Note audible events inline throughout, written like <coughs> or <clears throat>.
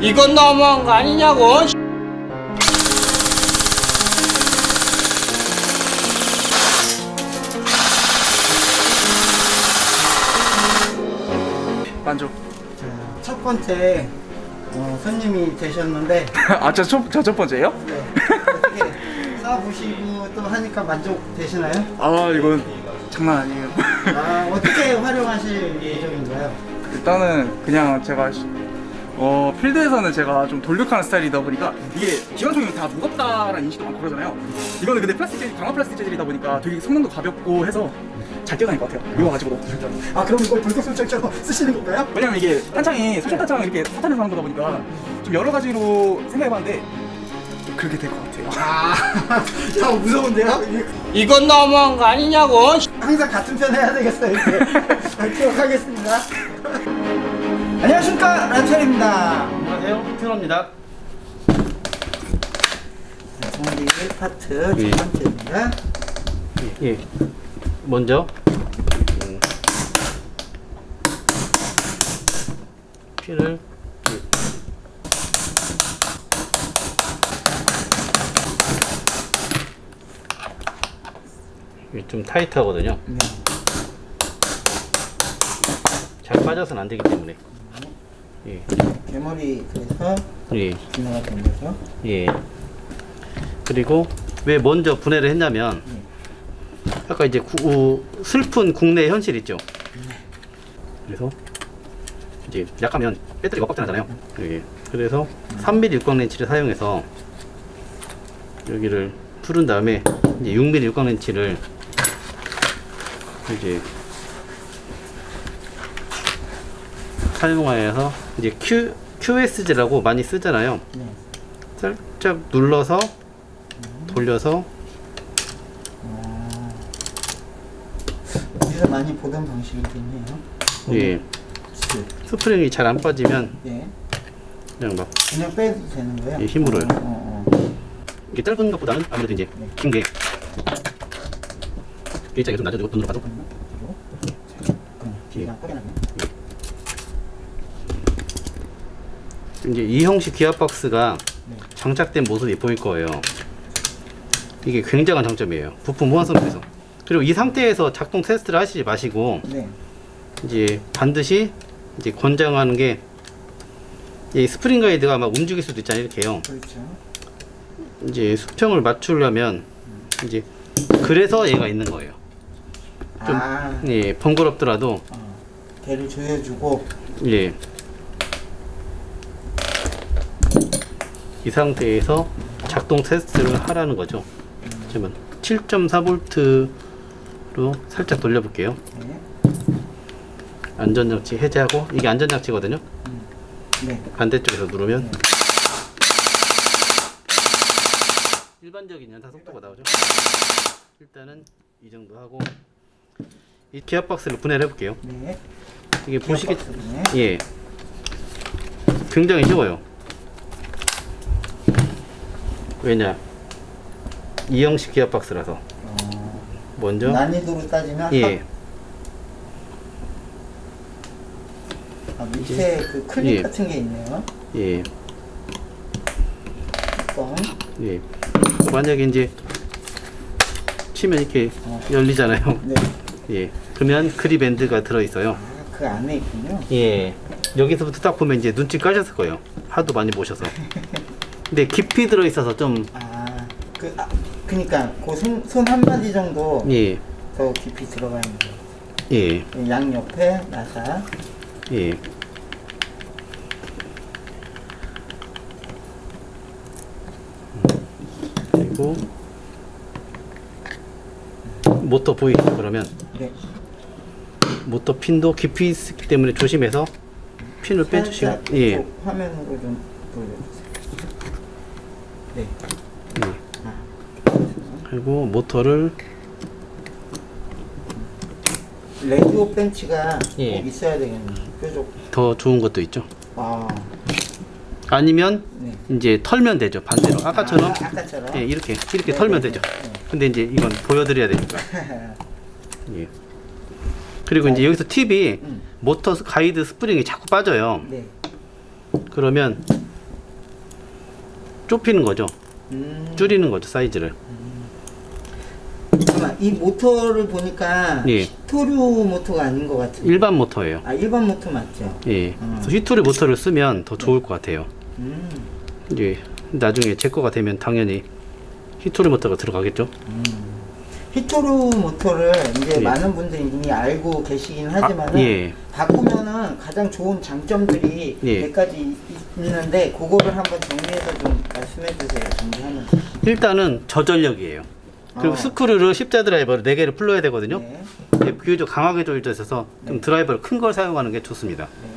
이건 너무한 거 아니냐고. 만족. 자, 첫 번째 어, 손님이 되셨는데 <laughs> 아, 저 첫, 저첫 번째예요? 네, 어떻게 써보시고 또 하니까 만족되시나요? 아, 이건 장난 아니에요. 아, <laughs> 어떻게 활용하실 예정인가요? 일단은 그냥 제가 시- 어 필드에서는 제가 좀 돌격하는 스타일이다 보니까 이게 기관총이 다 무겁다라는 인식도 많고 그러잖아요. 이거는 근데 플라스틱 재질, 강화 플라스틱 재질이다 보니까 되게 성능도 가볍고 해서 잘 뛰어다닐 것 같아요. 이거 가지고도. 아, 그럼 이걸 돌격술장처럼 쓰시는 건가요? 왜냐면 이게 탄창이 소총 탄창 이렇게 사탄에서 하는 거다 보니까 좀 여러 가지로 생각해봤는데 좀 그렇게 될 것 같아요. 아, <laughs> 야, 무서운데요? 이게 이건 너무한 거 아니냐고. 항상 같은 편 해야 되겠어요, 이렇게. <laughs> 기억하겠습니다. 안녕하십니까, 란철입니다. 안녕하세요. 트러입니다. 정리 1파트 예. 첫 번째입니다. 예. 먼저 음, 피를 이게 좀 타이트하거든요. 네. 잘 빠져서는 안 되기 때문에. 예. 개머리 그래서 예. 분해가 된 거죠. 예. 그리고 왜 먼저 분해를 했냐면 아까 이제 구- 우- 슬픈 국내 현실 있죠. 그래서 이제 약하면 배터리가 꽉 차잖아요. 예. 그래서 3mm 육광 렌치를 사용해서 여기를 풀은 다음에 이제 6mm 육광 렌치를 이제 사용하여서 이제 Q QSG라고 많이 쓰잖아요. 네. 살짝 눌러서 돌려서 어, 어디서 많이 보던 방식이겠네요. 예 스프링이 잘 안 빠지면 예. 그냥 막 그냥 빼도 되는 거예요? 예, 힘으로요. 어, 어, 어. 이게 짧은 것보다는 아무래도 이제 네. 긴게 일자가 좀 낮아지고 눈으로 봐도 그냥 예. 꺼내놨네. 이제 이 형식 기압 박스가 네. 장착된 모습이 보일 거예요. 이게 굉장한 장점이에요. 부품 호환성에서. 그리고 이 상태에서 작동 테스트를 하시지 마시고 네. 이제 반드시 이제 권장하는 게 이 스프링 가이드가 막 움직일 수도 있잖아요. 이렇게요. 그렇죠. 이제 수평을 맞추려면 이제 그래서 얘가 있는 거예요. 좀- 아, 예, 번거롭더라도 어, 개를 조여주고 예. 이 상태에서 작동 테스트를 하라는 거죠. 그러면 7.4V로 살짝 돌려볼게요. 네. 안전장치 해제하고 이게 안전장치거든요. 네. 반대쪽에서 누르면 일반적인 연타 속도가 나오죠. 일단은 이 정도 하고 이 기압 박스를 분해를 해볼게요. 네. 이게 보시겠. 예. 굉장히 쉬워요. 왜냐? 이 형식 기압 박스라서. 어, 먼저 난이도로 따지면 예. 아, 밑에 그 클립 예. 같은 게 있네요. 예. 뚜껑. 예. 만약에 이제 치면 이렇게 열리잖아요. 네. 예. 그러면 크리밴드가 들어 있어요. 아, 그 안에 있군요. 예. 여기서부터 딱 보면 이제 눈치 까셨을 거예요. 하도 많이 보셔서. <laughs> 근데 깊이 들어 있어서 좀 아, 그, 아, 그니까, 그 손, 손 한마디 정도 예. 더 깊이 들어가 있는 거예요. 예. 양 옆에 나사. 예. 그리고 모터 보이시죠? 그러면 네. 모터 핀도 깊이 있기 때문에 조심해서 핀을 빼주시고 살짝 예. 화면으로 좀 보여주세요. 네. 예. 아, 그리고 모터를 레디오 벤치가 예. 꼭 있어야 되겠네요. 뾰족. 더 좋은 것도 있죠. 아, 아니면 네. 이제 털면 되죠. 반대로 아까처럼 아, 아까처럼. 예, 이렇게 이렇게 네, 털면 네, 되죠. 네, 근데 이제 이건 보여드려야 되니까. 네. <laughs> 예. 그리고 이제 여기서 팁이 음. 모터 가이드 스프링이 자꾸 빠져요. 네. 그러면 좁히는 거죠. 음. 줄이는 거죠 사이즈를. 잠깐만 이 모터를 보니까 예. 히토류 모터가 아닌 것 같은데. 일반 모터예요. 아 일반 모터 맞죠? 예. 음. 그래서 휘토리 모터를 쓰면 더 좋을 것 같아요. 음. 예. 나중에 제 거가 되면 당연히 히토리 모터가 들어가겠죠. 히토류 모터를 이제 예. 많은 분들이 이미 알고 계시긴 하지만은 아, 예. 바꾸면은 가장 좋은 장점들이 예. 몇 가지 있- 있는데 그거를 한번 정리해서 좀 말씀해 주세요. 정리하면서. 일단은 저전력이에요. 그리고 어. 스크류를 십자 드라이버를 4개를 풀러야 되거든요. 네. 비교적 강하게 조일돼 있어서 좀 네. 드라이버를 큰 걸 사용하는 게 좋습니다. 네.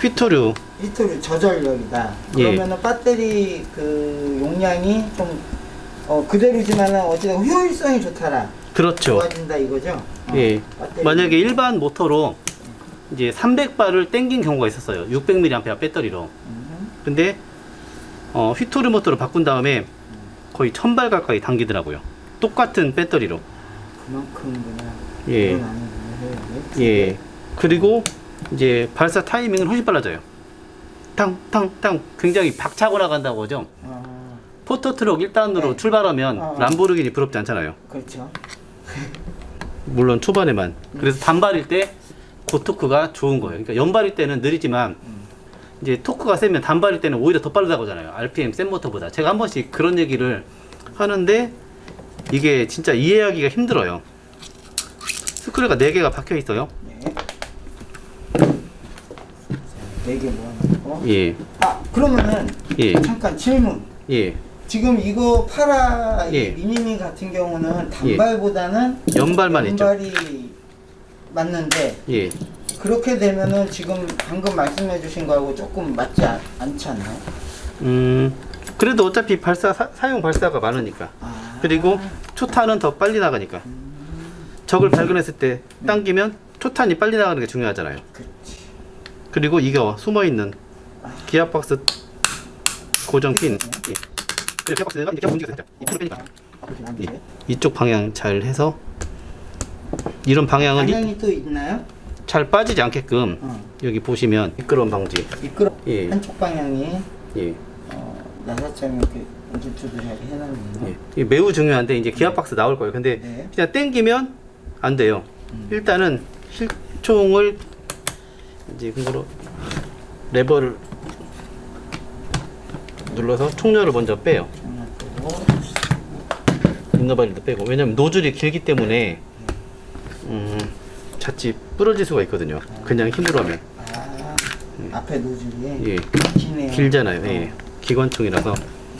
휘토류 히토류 저전력이다. 예. 그러면은 배터리 그 용량이 좀 어, 그대로지만은 어쨌든 효율성이 좋다라. 그렇죠. 좋아진다 이거죠? 어, 예. 배터리. 만약에 일반 모터로 이제 300바를 땡긴 경우가 있었어요. 600mAh 배터리로. 음, 근데 어, 휘토르 모터로 바꾼 다음에 거의 1000발 가까이 당기더라고요. 똑같은 배터리로. 그만큼 그냥 예. 거예요. 예. 그리고 이제 발사 타이밍은 훨씬 빨라져요. 탕탕탕 굉장히 박차고 나간다고 하죠. 아, 포토트럭 1단으로 네. 출발하면 어. 람보르기니 부럽지 않잖아요. 그렇죠. 물론 초반에만. 그래서 단발일 때 고토크가 좋은 거예요. 그러니까 연발일 때는 느리지만 이제 토크가 세면 단발일 때는 오히려 더 빠르다고 하잖아요. RPM 센 모터보다. 제가 한 번씩 그런 얘기를 하는데 이게 진짜 이해하기가 힘들어요. 스크류가 4개가 박혀 있어요. 네. 네개 모아놓고. 예. 아 그러면은 예. 잠깐 질문. 예. 지금 이거 파라 이 예. 미니미 같은 경우는 단발보다는 연발만 있죠. 연발이 맞는데 예. 그렇게 되면은 지금 방금 말씀해주신 거하고 조금 맞지 않, 않지 않나요? 음. 그래도 어차피 발사 사, 사용 발사가 많으니까. 아, 그리고 초탄은 더 빨리 나가니까. 적을 발견했을 때 당기면 초탄이 빨리 나가는 게 중요하잖아요. 그렇지. 그리고 이거 숨어 있는 기압박스 고정 핀. 예. 그리고 기압박스가 이렇게 움직여서 됐죠. 이 풀을 빼니까. 안 예. 돼. 이쪽 방향 잘 해서 이런 방향은 이- 방향이 또 있나요? 잘 빠지지 않게끔 어. 여기 보시면 미끄러운 방지. 미끄러. 예. 한쪽 방향이 예. 어, 나사처럼 이렇게 해놨네요. 예. 이게 매우 중요한데 이제 기압박스 나올 거예요. 근데 네. 그냥 땡기면 안 돼요. 일단은 실총을 이제 그거로 레버를 눌러서 총열을 먼저 빼요. 인너바리도 빼고 왜냐면 노즐이 길기 때문에 음, 자칫 부러질 수가 있거든요. 그냥 힘으로 하면 아, 앞에 노즐이 예. 길잖아요. 예 기관총이라서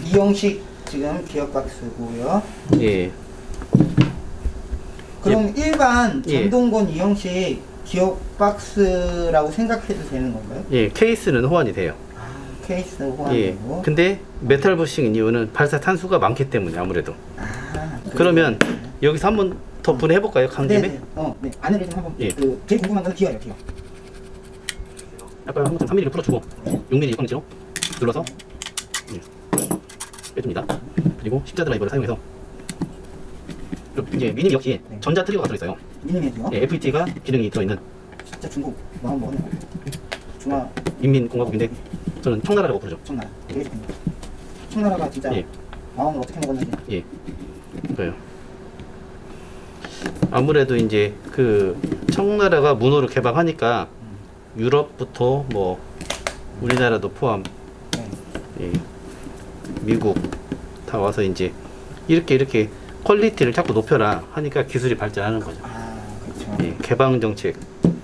이형식 지금 기어 박스고요. 예 그럼 일반 예. 전동건 이형식 기어 박스라고 생각해도 되는 건가요? 예, 케이스는 호환이 돼요. 아, 케이스 예. 근데 메탈 부싱인 이유는 발사 탄수가 많기 때문에 아무래도 아, 그러면 여기서 한번 더 분해해 볼까요? 간 네, 김에 네. 어, 네. 안에를 좀 한번 예. 그 제일 궁금한 건 기어예요, 기어. 아까 한번 3mm를 풀어주고 6mm 꽝지로 눌러서 예, 빼줍니다. 그리고 십자 드라이버를 사용해서 그리고 이제 미니 역시 네. 전자 트리거가 들어있어요. 미니메디요. 예, FET가 기능이 들어있는 진짜 중국 마음 먹네. 중화 인민공화국인데 저는 청나라라고 부르죠. 청나라. 되게 좋네. 청나라가 진짜 예. 마음을 어떻게 먹었는지. 예, 그래요. 아무래도 이제 그 청나라가 문호를 개방하니까 유럽부터 뭐 우리나라도 포함 네. 예, 미국 다 와서 이제 이렇게 이렇게 퀄리티를 자꾸 높여라 하니까 기술이 발전하는 거죠. 아, 그렇죠. 예, 개방 정책.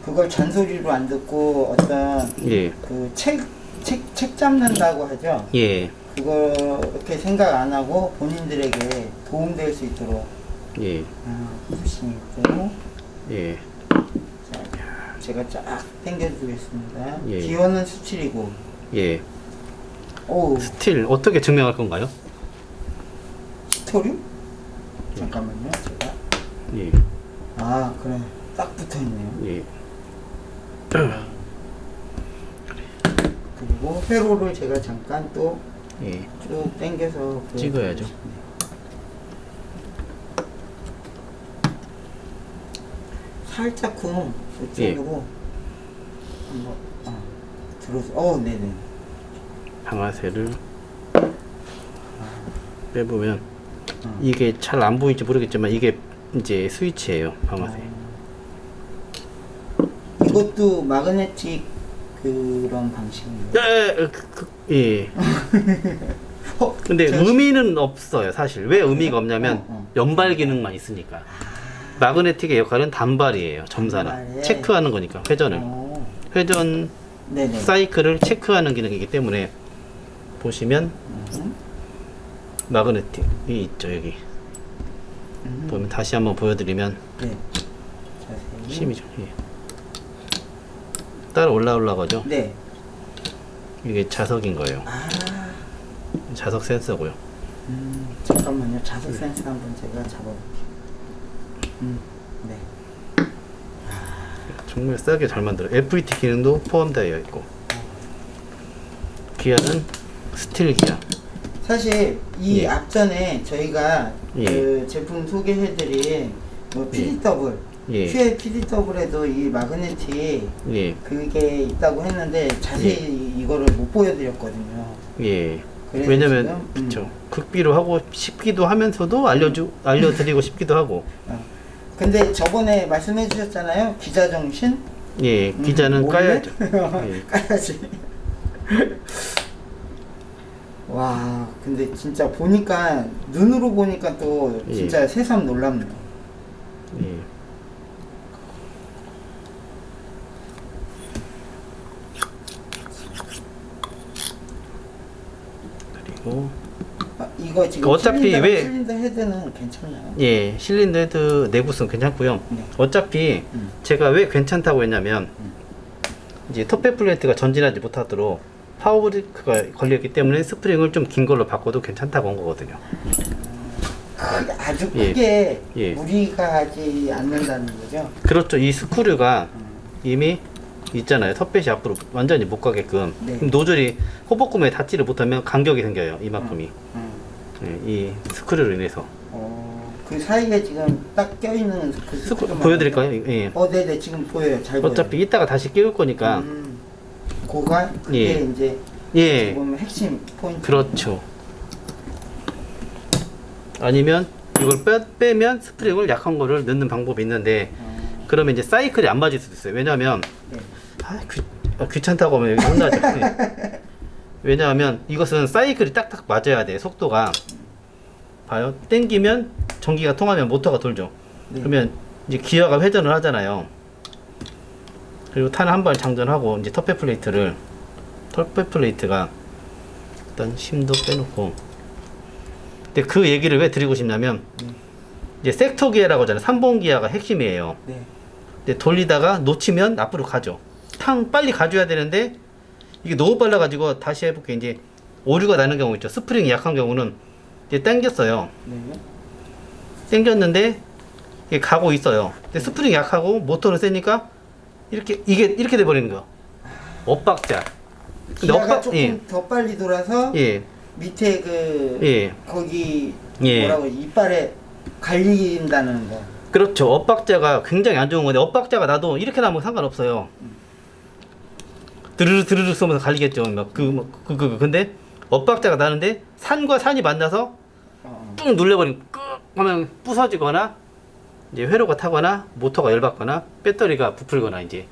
그걸 잔소리로 안 듣고 어떤 예, 그책책 책 잡는다고 하죠. 예, 그렇게 생각 안 하고 본인들에게 도움될 수 있도록 예, 아, 부싱 있고 예, 자, 제가 쫙 당겨주겠습니다. 예. 기원은 17이고 예. 오 스틸 어떻게 증명할 건가요? 스토류? 잠깐만요. 제가 예, 아 그래 딱 붙어 있네요. 예, 그리고 회로를 제가 잠깐 또 예. 쭉 당겨서 찍어야죠. 살짝쿵 예. 이쪽으로 한번 어, 들어서 어 네네 방아쇠를 빼보면 이게 잘 안 보일지 모르겠지만 이게 이제 스위치예요 방아쇠 이것도 마그네틱 그런 방식인가요? 예, 그, 그, 예. <laughs> 어, 근데 저- 의미는 없어요 사실. 왜 의미가 없냐면 어, 어. 연발 기능만 있으니까. 마그네틱의 역할은 단발이에요 점사는. 단발에. 체크하는 거니까 회전을. 어, 회전 네네. 사이클을 체크하는 기능이기 때문에 보시면 음, 마그네틱이 있죠 여기. 음, 보면 다시 한번 보여드리면 네. 자세히. 힘이죠 예. 따라 올라 올라가죠 네 이게 자석인 거예요 아, 자석 센서고요 음, 잠깐만요. 자석 센서 한번 제가 잡아볼게요. 음, 네. 정말 싸게 잘 만들어 FET 기능도 포함되어 있고 기아는 스틸 기아 사실 이 예. 앞전에 저희가 예. 그 제품 소개해드린 뭐 PDW, 예. 퓨엘 PDW에도 이 마그네틱 예, 그게 있다고 했는데 자세히 이거를 못 보여드렸거든요. 예. 그래서 왜냐면 지금, 음. 그쵸 극비로 하고 싶기도 하면서도 알려주 알려드리고 싶기도 하고 어. 근데 저번에 말씀해 주셨잖아요. 기자 정신? 예 기자는 음, 까야죠 몰래? <laughs> 예. 까야지. 와, 근데 진짜 보니까 눈으로 보니까 또 예. 진짜 새삼 놀랍네요. 예. 그리고 아, 이거 지금 어차피 실린더, 왜- 실린더 헤드는 괜찮나요? 예 실린더 헤드 내구성 괜찮고요 네. 어차피 음. 제가 왜 괜찮다고 했냐면 이제 톱백 플레이트가 전진하지 못하도록 파워브레이크가 걸렸기 때문에 스프링을 좀 긴 걸로 바꿔도 괜찮다고 한 거거든요 크게, 아주 예. 크게 예. 무리가 하지 않는다는 거죠. 그렇죠 이 스크류가 음. 이미 있잖아요 톱뱃이 앞으로 완전히 못 가게끔 네. 그럼 노즐이 호복구멍에 닿지를 못하면 간격이 생겨요 이만큼이 음. 예, 이 스크류로 인해서 어, 그 사이에 지금 딱 껴있는 그 스크 스크류만 보여드릴까요? 예. 어, 네네 지금 보여요. 잘 보여요. 어차피 이따가 다시 끼울 거니까 음, 그가 그게 예. 이제 예 보면 핵심 포인트. 그렇죠 아니면 이걸 빼, 빼면 스프링을 약한 거를 넣는 방법이 있는데 어, 그러면 이제 사이클이 안 맞을 수도 있어요 왜냐하면 네. 아, 귀, 아, 귀찮다고 하면 여기 혼나죠 예. <laughs> 왜냐하면 이것은 사이클이 딱딱 맞아야 돼 속도가 봐요 땡기면 전기가 통하면 모터가 돌죠 네. 그러면 이제 기어가 회전을 하잖아요 그리고 탄을 한발 장전하고 이제 터페 플레이트를 터페 플레이트가 일단 힘도 빼놓고 근데 그 얘기를 왜 드리고 싶냐면 음. 이제 섹터 기어라고 하잖아요 3번 기어가 핵심이에요 네. 근데 돌리다가 놓치면 앞으로 가죠. 탕 빨리 가줘야 되는데 이게 너무 빨라가지고 다시 해볼게 이제 오류가 나는 경우 있죠. 스프링이 약한 경우는 이제 당겼어요. 네. 당겼는데 이게 가고 있어요. 근데 스프링이 약하고 모터는 세니까 이렇게 이게 이렇게 돼 버리는 거. 엇박자. 근데 기아가 엇박 조금 예 더 빨리 돌아서 예. 밑에 그 예. 거기 예. 뭐라고 이빨에 갈린다는 거. 그렇죠. 엇박자가 굉장히 안 좋은 건데 엇박자가 나도 이렇게 나면 상관없어요. 드르르 드르르 쏘면서 갈리겠죠. 막그그 그, 그, 그, 근데 엇박자가 나는데 산과 산이 만나서 어, 꾹 눌려버리면 끄 하면 부서지거나 이제 회로가 타거나 모터가 열받거나 배터리가 부풀거나 이제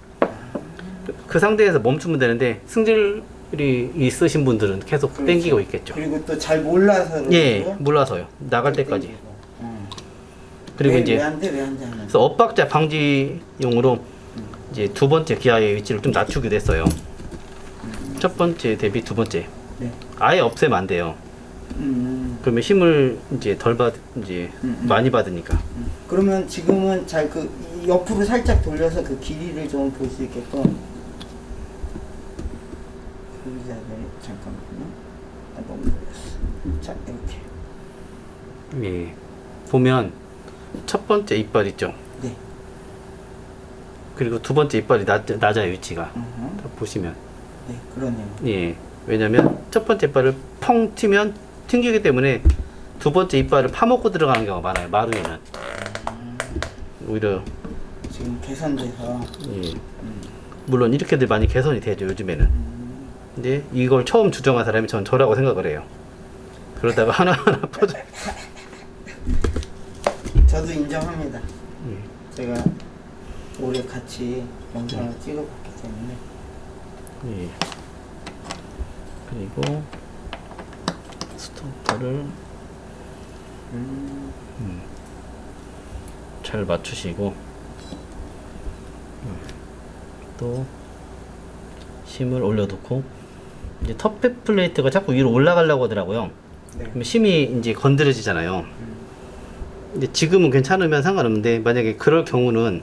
그, 그 상태에서 멈추면 되는데 승질이 있으신 분들은 계속 그렇죠. 땡기고 있겠죠. 그리고 또 잘 몰라서 예, 몰라서요. 나갈 때까지. 땡기고. 어. 그리고 왜, 이제 왜안 돼? 왜안 돼? 하면서. 그래서 엇박자 방지용으로 이제 두 번째 기아의 위치를 좀 낮추기도 했어요. 첫 번째 대비 두 번째. 네. 아예 없애면 안 돼요. 음, 그러면 힘을 이제 덜 받, 이제 음, 음. 많이 받으니까. 음. 그러면 지금은 잘 그 옆으로 살짝 돌려서 그 길이를 좀 볼 수 있게끔 의자를 잠깐만요. 아, 너무. 자 이렇게. 예. 보면 첫 번째 이빨 있죠. 네. 그리고 두 번째 이빨이 낮, 낮아요 위치가. 보시면. 네, 그러네요. 예. 왜냐면 첫 번째 이빨을 펑 튀면 튕기기 때문에 두 번째 이빨을 파먹고 들어가는 경우가 많아요. 마루에는. 오히려 지금 개선돼서 예. 음, 물론 이렇게들 많이 개선이 되죠 요즘에는. 음, 근데 이걸 처음 주정한 사람이 전 저라고 생각을 해요. 그러다가 <laughs> 하나하나 퍼져. 저도 인정합니다. 예. 제가 올해 같이 영상을 찍어봤기 때문에 예. 그리고 스토퍼를 음, 잘 맞추시고 음, 또 심을 올려놓고 이제 텁백 플레이트가 자꾸 위로 올라가려고 하더라고요. 네. 그럼 심이 이제 건드려지잖아요. 근데 지금은 괜찮으면 상관없는데 만약에 그럴 경우는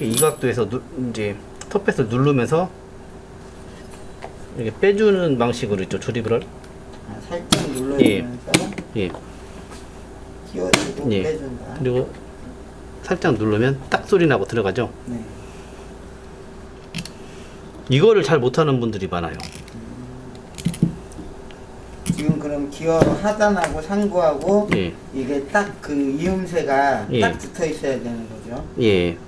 이 각도에서 누, 이제 텃뱃을 누르면서 이렇게 빼주는 방식으로 있죠 조립을 할- 아, 살짝 눌러주면서 예 끼워주고 예. 빼준다. 그리고 살짝 누르면 딱 소리 나고 들어가죠 네. 이거를 잘 못하는 분들이 많아요 지금 그럼 기어 하단하고 상부하고 예 이게 딱 그 이음새가 예. 딱 붙어 있어야 되는 거죠. 예.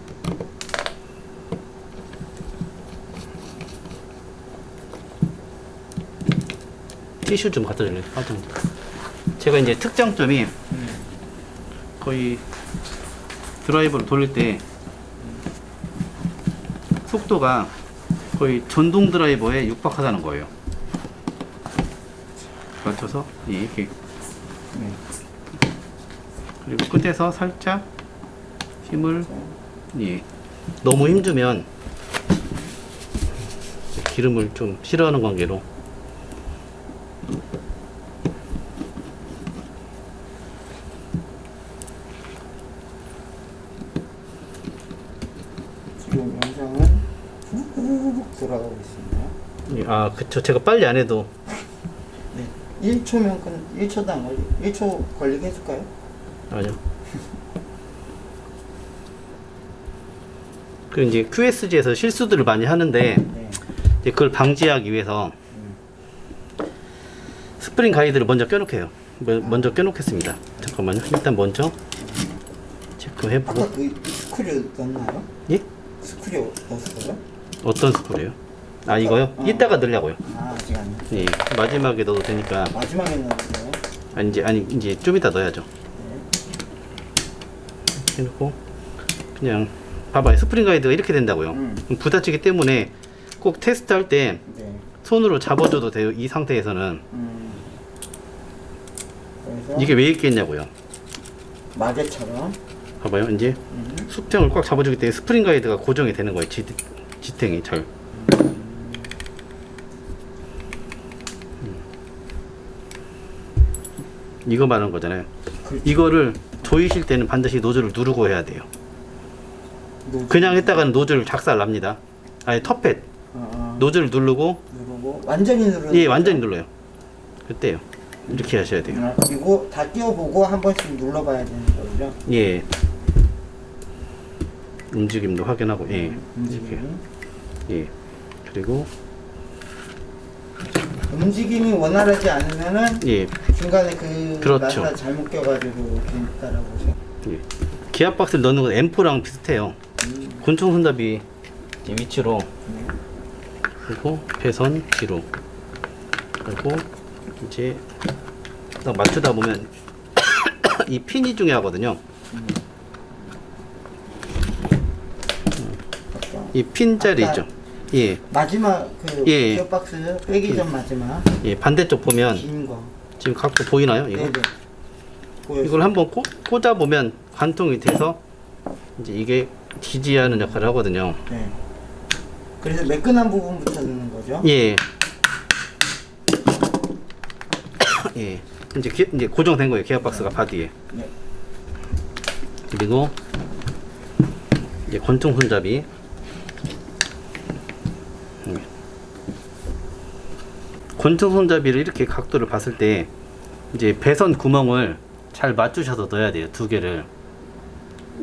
티슈 좀 갖다 줄래요? 아, 좀. 제가 이제 특장점이 거의 드라이버를 돌릴 때 속도가 거의 전동 드라이버에 육박하다는 거예요. 맞춰서 예, 이렇게 네. 그리고 끝에서 살짝 힘을 예 너무 힘주면 기름을 좀 싫어하는 관계로 지금 영상은 훅훅 돌아가고 있습니다. 예, 아 그쵸 제가 빨리 안 해도 네. 1초면 건 1초도 안 걸리 1초 걸리게 해줄까요? 아니요 그 이제 QSG에서 실수들을 많이 하는데 네. 이제 그걸 방지하기 위해서 스프링 가이드를 먼저 껴놓게요 뭐- 먼저 껴놓겠습니다 잠깐만요 일단 먼저 체크해보고 아까 그 스크류 넣었나요? 예? 스크류 넣었어요? 어떤 스프레요? 아 이거요? 어. 이따가 넣으려고요 아 아직 안 넣었어요. 예 마지막에 넣어도 되니까 마지막에 넣었어요. 아 이제 아니 이제 좀 이따 넣어야죠 네. 해놓고 그냥 봐봐요 스프링 가이드가 이렇게 된다고요 음. 부딪히기 때문에 꼭 테스트 할 때 네. 손으로 잡아줘도 돼요 이 상태에서는 음. 그래서 이게 왜 이렇게 있냐고요 마개처럼 봐봐요 이제 음. 수평을 꽉 잡아주기 때문에 스프링 가이드가 고정이 되는 거예요 지, 지탱이 잘 음. 이거 말하는 거잖아요 그렇죠. 이거를 조이실 때는 반드시 노즐을 누르고 해야 돼요 노즐. 그냥 했다가는 노즐 작살 납니다 아니 터펫 어, 어. 노즐을 누르고 누르고 완전히 누르는 예? 완전히 눌러요 그때요 이렇게 하셔야 돼요 아, 그리고 다 띄워보고 한 번씩 눌러봐야 되는 거죠. 예 움직임도 확인하고 예 움직임이. 예 그리고 움직임이 원활하지 않으면은 예, 중간에 그 그렇죠. 나사 잘못 껴가지고 된다라고 생각. 예. 기압 박스를 넣는 건 M4랑 비슷해요 음, 곤충 손잡이 이제 위치로 네. 그리고 배선 뒤로 그리고 이제 딱 맞추다 보면 <coughs> 이 핀이 중요하거든요 아까 이 핀자리 아까 있죠 예, 마지막 그 예. 기어 박스 빼기 전 마지막 예 반대쪽 보면 긴 거. 지금 각도 보이나요 이거 네네. 보여요. 이걸 한번 꽂, 꽂아 보면 관통이 돼서 이제 이게 지지하는 역할을 하거든요. 네. 그래서 매끈한 부분부터 넣는 거죠. 예. 예. 이제 기, 이제 고정된 거예요. 기어 박스가 바디에. 네. 그리고 이제 권총 손잡이. 권총 손잡이를 이렇게 각도를 봤을 때 이제 배선 구멍을 잘 맞추셔서 넣어야 돼요. 두 개를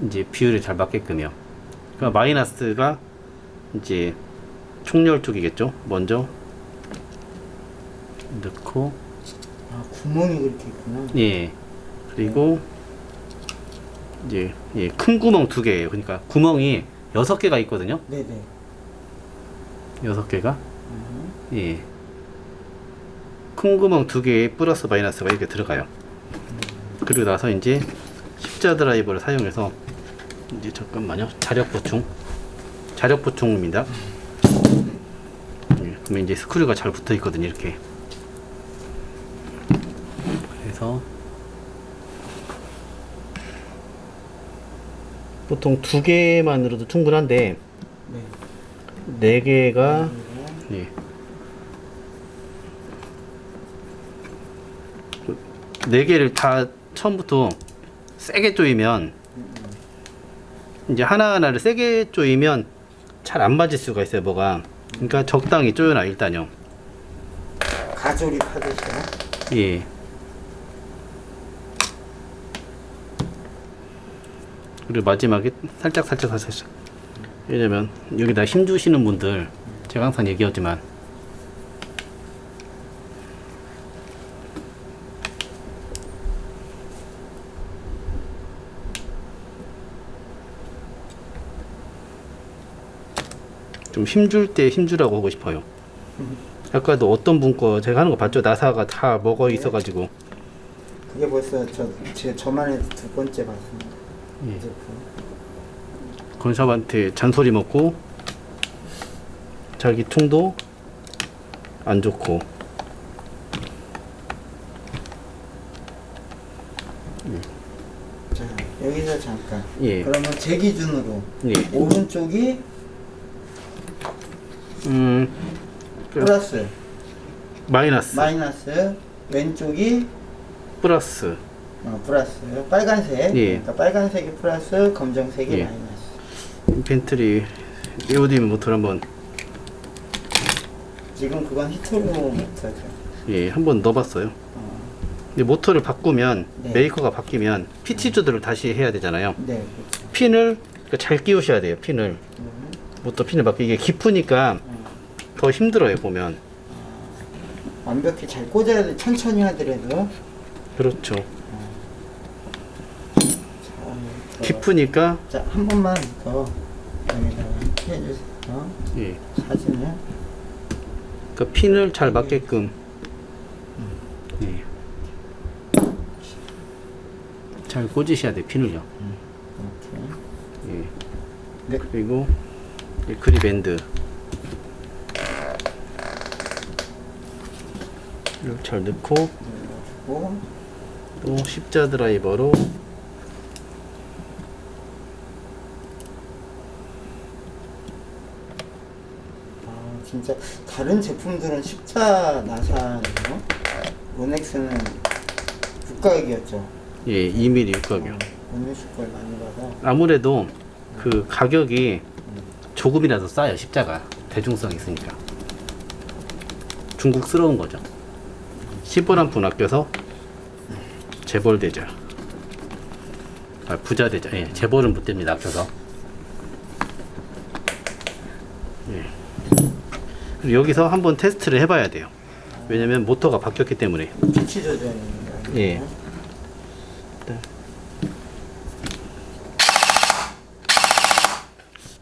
이제 비율이 잘 맞게끔요. 그러니까 마이너스가 이제 총열 쪽이겠죠. 먼저 넣고 아 구멍이 그렇게 있구나. 예. 그리고 이제 예, 큰 구멍 두 개예요. 그러니까 구멍이 여섯 개가 있거든요. 네네. 여섯 개가 음. 예. 큰 구멍 두 개에 플러스 마이너스가 이렇게 들어가요. 그리고 나서 이제 십자 드라이버를 사용해서 이제 잠깐만요. 자력 보충. 자력 보충입니다. 예, 그러면 이제 스크류가 잘 붙어 있거든요. 이렇게. 그래서 보통 두 개만으로도 충분한데 네. 네 개가 예. 네 개를 다 처음부터 세게 조이면 이제 하나하나를 세게 조이면 잘 안 맞을 수가 있어요 뭐가 그러니까 적당히 조여놔 일단요 가조립 하듯이요. 예 그리고 마지막에 살짝 살짝 살짝 살짝. 왜냐면 여기다 힘 주시는 분들 제가 항상 얘기하지만 좀 힘줄 때 힘주라고 하고 싶어요. 아까도 어떤 분 거 제가 하는 거 봤죠? 나사가 다 먹어 있어가지고 그게 벌써 저, 제 저만의 두 번째 봤습니다. 예. 이 제품. 건샵한테 잔소리 먹고 자기 총도 안 좋고 자, 여기서 잠깐. 예. 그러면 제 기준으로 예. 오른쪽이 음 그- 플러스, 마이너스 마이너스, 왼쪽이 플러스 어, 플러스, 빨간색. 예. 그러니까 빨간색이 플러스, 검정색이 예. 마이너스. 펜트리 에오디 모터를 한번 지금 그건 히트로 모터죠. 예 한번 넣어봤어요. 근데 모터를 바꾸면 네. 메이커가 바뀌면 피치 조절을 다시 해야 되잖아요. 네, 그렇죠. 핀을 그러니까 잘 끼우셔야 돼요. 핀을 음, 모터 핀을 바뀌 이게 깊으니까 더 힘들어요 보면. 완벽히 잘 꽂아야 돼. 천천히 하더라도. 그렇죠. 자, 더. 깊으니까 자, 한 번만 더 여기다가 해주세요. 예. 사진을. 그 핀을 잘 맞게끔 예. 잘 꽂으셔야 돼 핀을요. 이렇게. 예. 네. 그리고 이 그립 밴드 잘 넣고 고또 십자 드라이버로 아, 진짜 다른 제품들은 십자 나사네요. 로넥스는 국가액이었죠. 예 2mm 육각이요. 로넥스 걸 많이 받아. 아무래도 그 가격이 조금이라도 싸요 십자가 대중성이 있으니까 중국스러운 거죠 10원 한푼 아껴서 재벌 되죠 아 부자 되죠 예 재벌은 못 됩니다 아껴서 예 그리고 여기서 한번 테스트를 해봐야 돼요 왜냐면 모터가 바뀌었기 때문에. 예.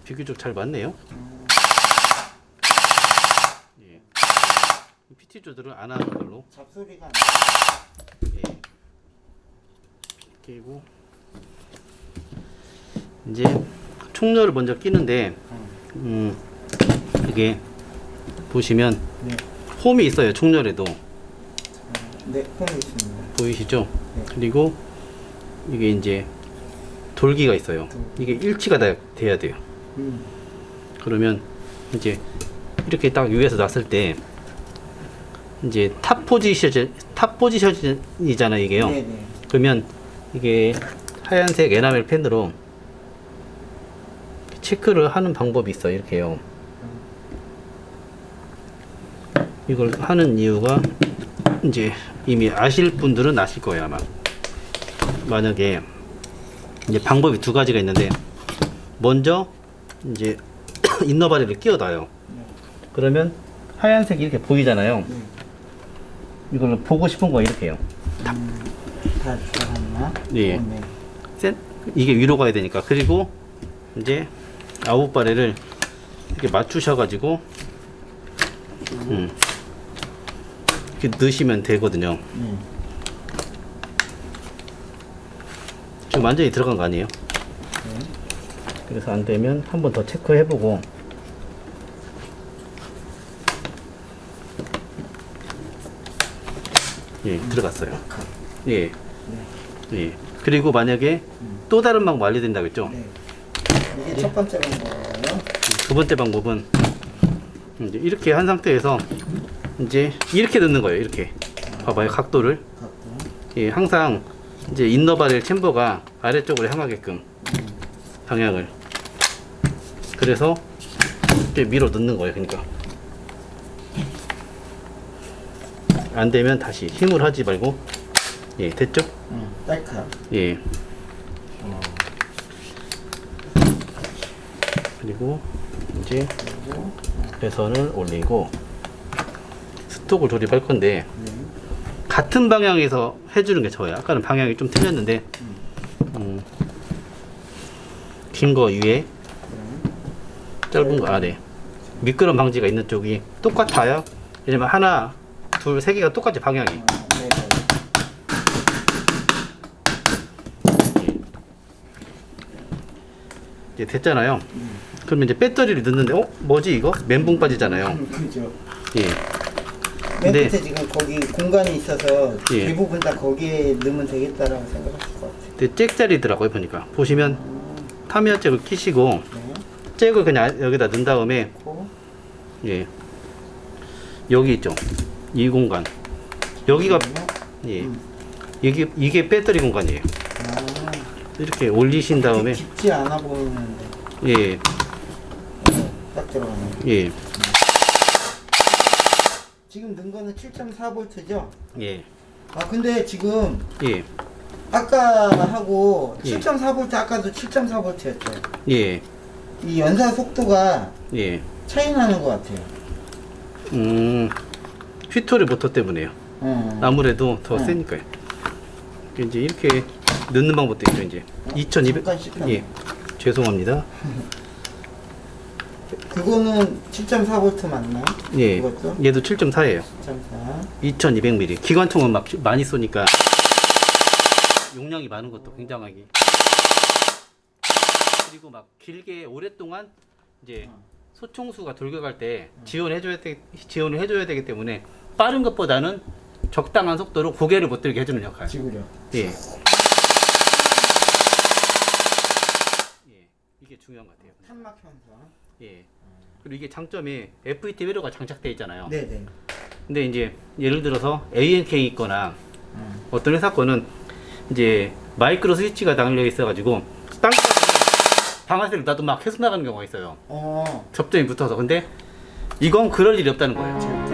비교적 잘 맞네요. 예. PT 조절을 안 하는 걸로. 잡소리가 안 예. 끼고 이제 총열을 먼저 끼는데 음 이게 보시면 네. 홈이 있어요 총열에도 네, 홈이 있습니다. 보이시죠? 네. 그리고 이게 이제 돌기가 있어요. 이게 일치가 다 돼야 돼요. 음. 그러면 이제 이렇게 딱 위에서 놨을 때 이제 탑 포지션 탑 포지션이잖아요 이게요. 네, 네. 그러면 이게 하얀색 에나멜 펜으로 체크를 하는 방법이 있어요. 이렇게요. 이걸 하는 이유가 이제 이미 아실 분들은 아실 거예요 아마. 만약에 이제 방법이 두 가지가 있는데 먼저 이제 <clears throat> 인너바리를 끼워놔요. 그러면 하얀색이 이렇게 보이잖아요. 이걸 보고 싶은 거 이렇게요. 다 들어갔나? 예. 어, 네. 센 이게 위로 가야 되니까 그리고 이제 아웃바레를 이렇게 맞추셔가지고 음. 이렇게 넣으시면 되거든요. 네. 지금 완전히 들어간 거 아니에요? 그래서 안 되면 한 번 더 체크해보고 예 들어갔어요. 예. 예. 그리고 만약에 또 다른 방법 알려드린다고 했죠? 네. 이게 첫 번째 방법이에요. 두 번째 방법은 이제 이렇게 한 상태에서 이제 이렇게 넣는 거예요. 이렇게 봐봐요 각도를. 예, 항상 이제 인너바렐 챔버가 아래쪽으로 향하게끔 방향을 그래서 이렇게 밀어 넣는 거예요. 그러니까 안 되면 다시 힘을 하지 말고 예 됐죠? 응. 딸카. 예. 그리고 이제 배선을 올리고 스톡을 조립할 건데 같은 방향에서 해주는 게 좋아요. 아까는 방향이 좀 틀렸는데 음, 긴 거 위에 짧은 거 아래 미끄럼 방지가 있는 쪽이 똑같아요. 왜냐면 하나, 둘, 세 개가 똑같이 방향이. 네. 네. 이제 됐잖아요. 그러면 이제 배터리를 넣는데 어 뭐지 이거 멘붕 빠지잖아요. 그죠. 예. 맨 네. 끝에 지금 거기 공간이 있어서 예. 대부분 다 거기에 넣으면 되겠다라고 생각하실 것 같아요. 근데 잭자리더라고요 보니까 보시면 타미야 잭을 끼시고 네. 잭을 그냥 여기다 넣은 다음에 고. 예 여기 있죠 이 공간 여기가 예 음. 이게 이게 배터리 공간이에요. 아, 이렇게 올리신 다음에 깊지 않아 보이는데 예 딱 들어가네. 예, 지금 넣은 거는 7.4V죠? 예, 아 근데 지금 예, 아까 하고 예. 7.4V 아까도 7.4V였죠. 예, 이 연사 속도가 예. 차이 나는 것 같아요. 음, 휘토리 모터 때문에요. 어. 아무래도 더 네. 세니까요. 이제 이렇게 넣는 방법도 있죠. 이제 2,200. 잠깐 씹혔네. 예, 죄송합니다. <laughs> 그거는 7.4V 맞나요? 예, 이것도? 얘도 7.4예요. 7.4. 2,200ml. 기관총은 막 많이 쏘니까 용량이 많은 것도 굉장하게. 그리고 막 길게 오랫동안 이제 소총수가 돌격할 때 지원해줘야 되, 지원을 해줘야 되기 때문에 빠른 것보다는 적당한 속도로 고개를 못 들게 해주는 역할. 지구력. 예. 예, 이게 중요한 것 같아요. 탄막 현상. 예. 그리고 이게 장점이 FET 회로가 장착되어 있잖아요. 네네. 근데 이제 예를 들어서 ANK 있거나 음. 어떤 회사 거는 이제 마이크로 스위치가 달려 있어가지고 땅 방아쇠를 놔도 막 계속 나가는 경우가 있어요. 어. 접점이 붙어서 근데 이건 그럴 일이 없다는 거예요.